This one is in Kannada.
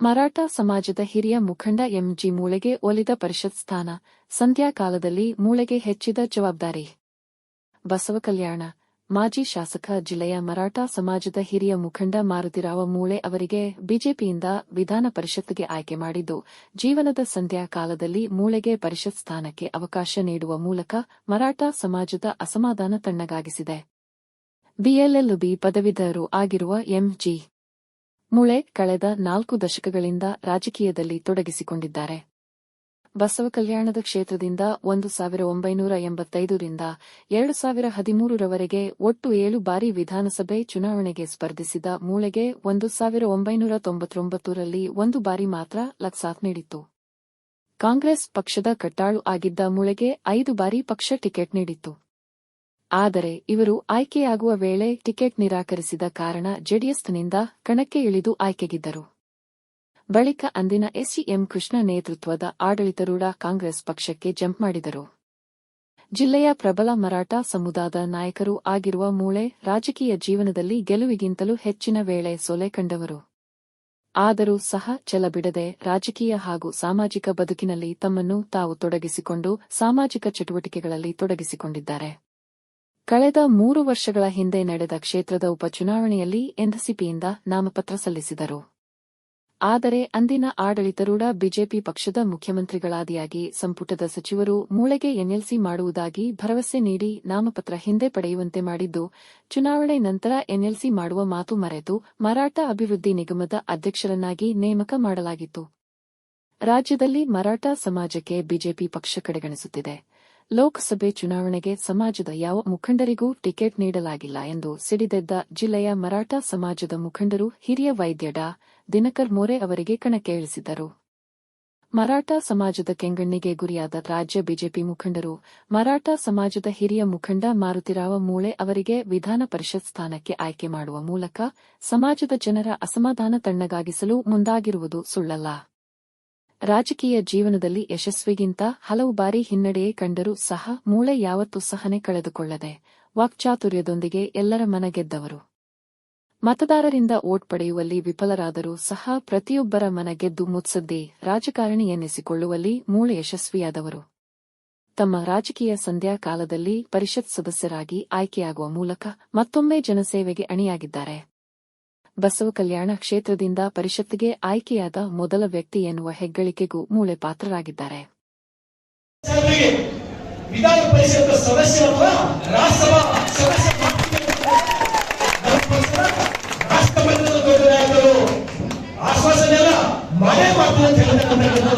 ಮರಾಠ ಸಮಾಜದ ಹಿರಿಯ ಮುಖಂಡ ಎಂಜಿ ಮೂಳೆಗೆ ಒಲಿದ ಪರಿಷತ್ ಸ್ಥಾನ. ಸಂಧ್ಯಾಕಾಲದಲ್ಲಿ ಮೂಳೆಗೆ ಹೆಚ್ಚಿದ ಜವಾಬ್ದಾರಿ. ಬಸವ ಕಲ್ಯಾಣ, ಮಾಜಿ ಶಾಸಕ, ಜಿಲ್ಲೆಯ ಮರಾಠ ಸಮಾಜದ ಹಿರಿಯ ಮುಖಂಡ ಮಾರುತಿರಾವ ಮೂಳೆ ಅವರಿಗೆ ಬಿಜೆಪಿಯಿಂದ ವಿಧಾನ ಪರಿಷತ್ಗೆ ಆಯ್ಕೆ ಮಾಡಿದ್ದು, ಜೀವನದ ಸಂಧ್ಯಾ ಕಾಲದಲ್ಲಿ ಮೂಳೆಗೆ ಪರಿಷತ್ ಸ್ಥಾನಕ್ಕೆ ಅವಕಾಶ ನೀಡುವ ಮೂಲಕ ಮರಾಠ ಸಮಾಜದ ಅಸಮಾಧಾನ ತಣ್ಣಗಾಗಿಸಿದೆ. ಬಿಎಲ್ಎಲ್ಬಿ ಪದವೀಧರರು ಆಗಿರುವ ಎಂಜಿ ಮುಳೆ ಕಳೆದ ನಾಲ್ಕು ದಶಕಗಳಿಂದ ರಾಜಕೀಯದಲ್ಲಿ ತೊಡಗಿಸಿಕೊಂಡಿದ್ದಾರೆ. ಬಸವ ಕಲ್ಯಾಣದ ಕ್ಷೇತ್ರದಿಂದ ಒಂದು ಸಾವಿರ ಒಂಬೈನೂರ ಎಂಬತ್ತೈದರಿಂದ ಎರಡು ಸಾವಿರ ಹದಿಮೂರರವರೆಗೆ ಒಟ್ಟು ಏಳು ಬಾರಿ ವಿಧಾನಸಭೆ ಚುನಾವಣೆಗೆ ಸ್ಪರ್ಧಿಸಿದ ಮೂಳೆಗೆ ಒಂದು ಸಾವಿರ ಒಂಬೈನೂರ ತೊಂಬತ್ತೊಂಬತ್ತರಲ್ಲಿ ಒಂದು ಬಾರಿ ಮಾತ್ರ ಲಕ್ಸಾತ್ ನೀಡಿತ್ತು. ಕಾಂಗ್ರೆಸ್ ಪಕ್ಷದ ಕಟ್ಟಾಳು ಆಗಿದ್ದ ಮೂಳೆಗೆ ಐದು ಬಾರಿ ಪಕ್ಷ ಟಿಕೆಟ್ ನೀಡಿತ್ತು. ಆದರೆ ಇವರು ಆಯ್ಕೆಯಾಗುವ ವೇಳೆ ಟಿಕೆಟ್ ನಿರಾಕರಿಸಿದ ಕಾರಣ ಜೆಡಿಎಸ್ನಿಂದ ಕಣಕ್ಕೆ ಇಳಿದು ಆಯ್ಕೆಗಿದ್ದರು. ಬಳಿಕ ಅಂದಿನ ಎಸ್ಸಿಎಂ ಕೃಷ್ಣ ನೇತೃತ್ವದ ಆಡಳಿತರೂಢ ಕಾಂಗ್ರೆಸ್ ಪಕ್ಷಕ್ಕೆ ಜಂಪ್ ಮಾಡಿದರು. ಜಿಲ್ಲೆಯ ಪ್ರಬಲ ಮರಾಠ ಸಮುದಾಯದ ನಾಯಕರು ಆಗಿರುವ ಮೂಳೆ ರಾಜಕೀಯ ಜೀವನದಲ್ಲಿ ಗೆಲುವಿಗಿಂತಲೂ ಹೆಚ್ಚಿನ ವೇಳೆ ಸೊಲೆ ಕಂಡವರು. ಆದರೂ ಸಹ ಛಲಬಿಡದೆ ರಾಜಕೀಯ ಹಾಗೂ ಸಾಮಾಜಿಕ ಬದುಕಿನಲ್ಲಿ ತಮ್ಮನ್ನು ತಾವು ತೊಡಗಿಸಿಕೊಂಡು ಸಾಮಾಜಿಕ ಚಟುವಟಿಕೆಗಳಲ್ಲಿ ತೊಡಗಿಸಿಕೊಂಡಿದ್ದಾರೆ. ಕಳೆದ ಮೂರು ವರ್ಷಗಳ ಹಿಂದೆ ನಡೆದ ಕ್ಷೇತ್ರದ ಉಪಚುನಾವಣೆಯಲ್ಲಿ ಎನ್ಸಿಪಿಯಿಂದ ನಾಮಪತ್ರ ಸಲ್ಲಿಸಿದರು. ಆದರೆ ಅಂದಿನ ಆಡಳಿತರೂಢ ಬಿಜೆಪಿ ಪಕ್ಷದ ಮುಖ್ಯಮಂತ್ರಿಗಳಾದಿಯಾಗಿ ಸಂಪುಟದ ಸಚಿವರು ಮೂಳೆಗೆ ಎನ್ಎಲ್ಸಿ ಮಾಡುವುದಾಗಿ ಭರವಸೆ ನೀಡಿ ನಾಮಪತ್ರ ಹಿಂದೆ ಪಡೆಯುವಂತೆ ಮಾಡಿದ್ದು, ಚುನಾವಣೆ ನಂತರ ಎನ್ಎಲ್ಸಿ ಮಾಡುವ ಮಾತು ಮರೆತು ಮರಾಠ ಅಭಿವೃದ್ಧಿ ನಿಗಮದ ಅಧ್ಯಕ್ಷರನ್ನಾಗಿ ನೇಮಕ ಮಾಡಲಾಗಿತ್ತು. ರಾಜ್ಯದಲ್ಲಿ ಮರಾಠ ಸಮಾಜಕ್ಕೆ ಬಿಜೆಪಿ ಪಕ್ಷ ಕಡೆಗಣಿಸುತ್ತಿದೆ. ಲೋಕಸಭೆ ಚುನಾವಣೆಗೆ ಸಮಾಜದ ಯಾವ ಮುಖಂಡರಿಗೂ ಟಿಕೆಟ್ ನೀಡಲಾಗಿಲ್ಲ ಎಂದು ಸಿಡಿದೆದ್ದ ಜಿಲ್ಲೆಯ ಮರಾಠ ಸಮಾಜದ ಮುಖಂಡರು ಹಿರಿಯ ವೈದ್ಯ ಡಾ. ದಿನಕರ್ ಮೋರೆ ಅವರಿಗೆ ಕಣಕ್ಕೆ ಇಳಿಸಿದರು ಮರಾಠ ಸಮಾಜದ ಕೆಂಗಣ್ಣಿಗೆ ಗುರಿಯಾದ ರಾಜ್ಯ ಬಿಜೆಪಿ ಮುಖಂಡರು, ಮರಾಠ ಸಮಾಜದ ಹಿರಿಯ ಮುಖಂಡ ಮಾರುತಿರಾವ ಮೂಳೆ ಅವರಿಗೆ ವಿಧಾನ ಪರಿಷತ್ ಸ್ಥಾನಕ್ಕೆ ಆಯ್ಕೆ ಮಾಡುವ ಮೂಲಕ ಸಮಾಜದ ಜನರ ಅಸಮಾಧಾನ ತಣ್ಣಗಾಗಿಸಲು ಮುಂದಾಗಿರುವುದು ಸುಳ್ಳಲ್ಲ. ರಾಜಕೀಯ ಜೀವನದಲ್ಲಿ ಯಶಸ್ವಿಗಿಂತ ಹಲವು ಬಾರಿ ಹಿನ್ನಡೆಯೇ ಕಂಡರೂ ಸಹ ಮೂಳೆ ಯಾವತ್ತೂ ಸಹನೆ ಕಳೆದುಕೊಳ್ಳದೆ, ವಾಕ್ಚಾತುರ್ಯದೊಂದಿಗೆ ಎಲ್ಲರ ಮನ ಗೆದ್ದವರು. ಮತದಾರರಿಂದ ಓಟ್ ಪಡೆಯುವಲ್ಲಿ ವಿಫಲರಾದರೂ ಸಹ ಪ್ರತಿಯೊಬ್ಬರ ಮನ ಗೆದ್ದು ಮುತ್ಸದ್ದಿ ರಾಜಕಾರಣಿ ಎನ್ನಿಸಿಕೊಳ್ಳುವಲ್ಲಿ ಮೂಳೆ ಯಶಸ್ವಿಯಾದವರು. ತಮ್ಮ ರಾಜಕೀಯ ಸಂಧ್ಯಾ ಕಾಲದಲ್ಲಿ ಪರಿಷತ್ ಸದಸ್ಯರಾಗಿ ಆಯ್ಕೆಯಾಗುವ ಮೂಲಕ ಮತ್ತೊಮ್ಮೆ ಜನಸೇವೆಗೆ ಅಣಿಯಾಗಿದ್ದಾರೆ. ಬಸವ ಕಲ್ಯಾಣ ಕ್ಷೇತ್ರದಿಂದ ಪರಿಷತ್ಗೆ ಆಯ್ಕೆಯಾದ ಮೊದಲ ವ್ಯಕ್ತಿ ಎನ್ನುವ ಹೆಗ್ಗಳಿಕೆಗೂ ಮೂಳೆ ಪಾತ್ರರಾಗಿದ್ದಾರೆ. ವಿಧಾನ ಪರಿಷತ್ ಸದಸ್ಯ ರಾಜ್ಯಸಭಾ ಆಶ್ವಾಸನೆ ಮನೆ ಮಾತು ಅಂತ ಕೇಳ್ಕೊಂಡು